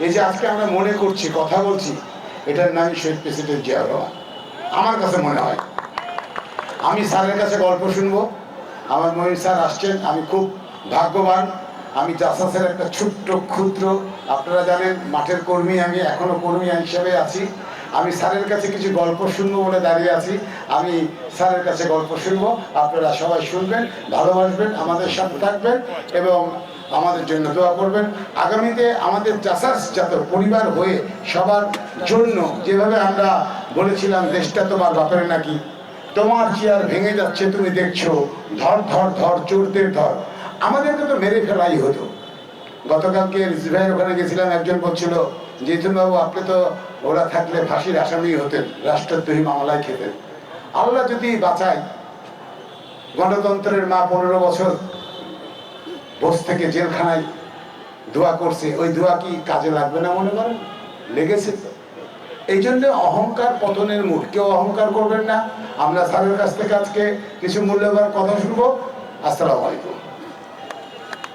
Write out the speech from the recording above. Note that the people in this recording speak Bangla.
এই যে আজকে আমরা মনে করছি, কথা বলছি, এটার নাম শহীদ প্রেসিডেন্ট জিয়াউর রহমান। আমার কাছে মনে হয়। আমি স্যারের কাছে গল্প শুনব। আমার মহিম স্যার আসছেন, আমি খুব ভাগ্যবান। আমি জাসাসের একটা ছোট্ট ক্ষুদ্র, আপনারা জানেন, মাঠের কর্মী আমি, এখনও কর্মী হিসাবে আছি। আমি স্যারের কাছে কিছু গল্প শুনব বলে দাঁড়িয়ে আছি। আমি স্যারের কাছে গল্প শুনব। আপনারা সবাই শুনবেন, ভালোবাসবেন, আমাদের সাথে থাকবেন এবং আমাদের জন্য দোয়া করবেন। আগামীতে আমাদের চাষাস যাত পরিবার হয়ে সবার জন্য যেভাবে আমরা বলেছিলাম, দেশটা তোমার বাপের নাকি, তোমার চেয়ার ভেঙে যাচ্ছে, তুমি দেখছ, ধর ধর ধর, চোরদের ধর। আমাদেরকে তো মেরে ফেলাই হতো। গতকালকে রিজিভাইয়ের ওখানে গেছিলাম, একজন বলছিল জিতুন বাবু আপনি তো ওরা থাকলে ফাঁসির আসামি হতেন, রাষ্ট্রদ্রোহী মামলায় খেতেন। আল্লাহ যদি বাঁচায়, গণতন্ত্রের মা পনেরো বছর বস থেকে জেলখানায় দোয়া করছে, ওই দোয়া কি কাজে লাগবে না মনে করেন? লেগেছে তো। এই জন্য অহংকার পতনের মূল কেউ অহংকার করবেন না। আমরা স্যারের কাছ থেকে আজকে কিছু মূল্যবান কথা শুনব। আসসালামু আলাইকুম।